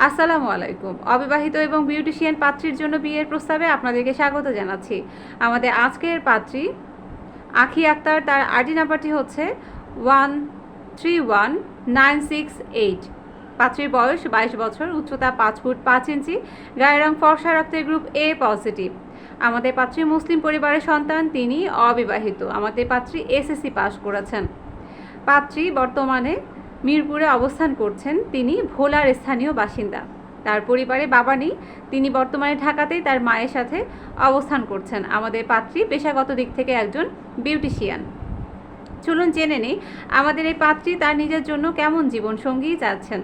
আসসালামু আলাইকুম। অবিবাহিত এবং বিউটিশিয়ান পাত্রীর জন্য বিয়ের প্রস্তাবে আপনাদেরকে স্বাগত জানাচ্ছি। আমাদের আজকের পাত্রী আখি আক্তার, তার আইডি নাম্বারটি হচ্ছে one three one nine six eight পাত্রীর বয়স বাইশ বছর, উচ্চতা পাঁচ ফুট পাঁচ ইঞ্চি, গায়ের রং ফর্সা রক্তের গ্রুপ এ পজিটিভ আমাদের পাত্রী মুসলিম পরিবারের সন্তান, তিনি অবিবাহিত। আমাদের পাত্রী এসএসসি পাশ করেছেন। পাত্রী বর্তমানে মিরপুরে অবস্থান করছেন তিনি ভোলার স্থানীয় বাসিন্দা। তার পরিবারে বাবা নেই, তিনি বর্তমানে ঢাকাতেই তার মায়ের সাথে অবস্থান করছেন। আমাদের পাত্রী পেশাগত দিক থেকে একজন বিউটিশিয়ান। চলুন জেনে নিই, আমাদের এই পাত্রী তার নিজের জন্য কেমন জীবনসঙ্গী চাচ্ছেন।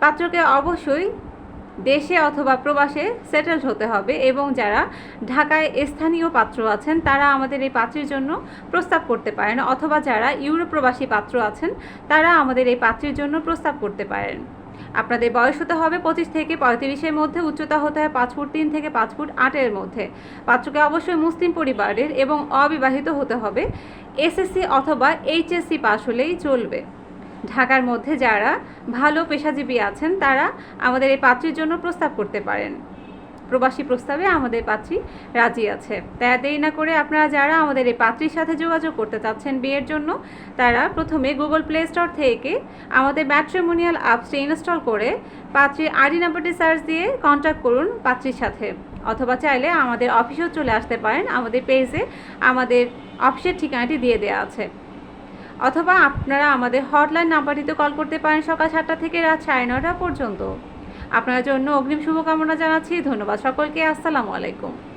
পাত্রকে অবশ্যই দেশে অথবা প্রবাসে সেটেলড হতে হবে এবং যারা ঢাকায় স্থানীয় পাত্র আছেন, তারা আমাদের এই পাত্রের জন্য প্রস্তাব করতে পারেন। অথবা যারা ইউরোপ প্রবাসী পাত্র আছেন, তারা আমাদের এই পাত্রের জন্য প্রস্তাব করতে পারেন। আপনাদের বয়স হতে হবে পঁচিশ থেকে পঁয়ত্রিশের মধ্যে, উচ্চতা হতে হয় পাঁচ ফুট তিন থেকে পাঁচ ফুট আটের মধ্যে। পাত্রকে অবশ্যই মুসলিম পরিবারের এবং অবিবাহিত হতে হবে। এসএসসি অথবা এইচএসসি পাশ হলেই চলবে। ঢাকার মধ্যে যারা ভালো পেশাজীবী আছেন, তারা আমাদের এই পাত্রীর জন্য প্রস্তাব করতে পারেন। প্রবাসী প্রস্তাবে আমাদের পাত্রী রাজি আছে। তাই দেরি না করে আপনারা যারা আমাদের এই পাত্রীর সাথে যোগাযোগ করতে চাচ্ছেন বিয়ের জন্য, তারা প্রথমে গুগল প্লে স্টোর থেকে আমাদের ম্যাট্রিমোনিয়াল অ্যাপসটি ইনস্টল করে পাত্রীর আইডি নাম্বারটি সার্চ দিয়ে কন্ট্যাক্ট করুন পাত্রীর সাথে। অথবা চাইলে আমাদের অফিসেও চলে আসতে পারেন। আমাদের পেজে আমাদের অফিসের ঠিকানাটি দিয়ে দেওয়া আছে। অথবা আপনারা আমাদের হটলাইন নাম্বারটিতে কল করতে পারেন সকাল সাতটা থেকে রাত সাড়ে নটা পর্যন্ত। আপনার জন্য অগ্রিম শুভকামনা জানাচ্ছি। ধন্যবাদ সকলকে। আসসালামু আলাইকুম।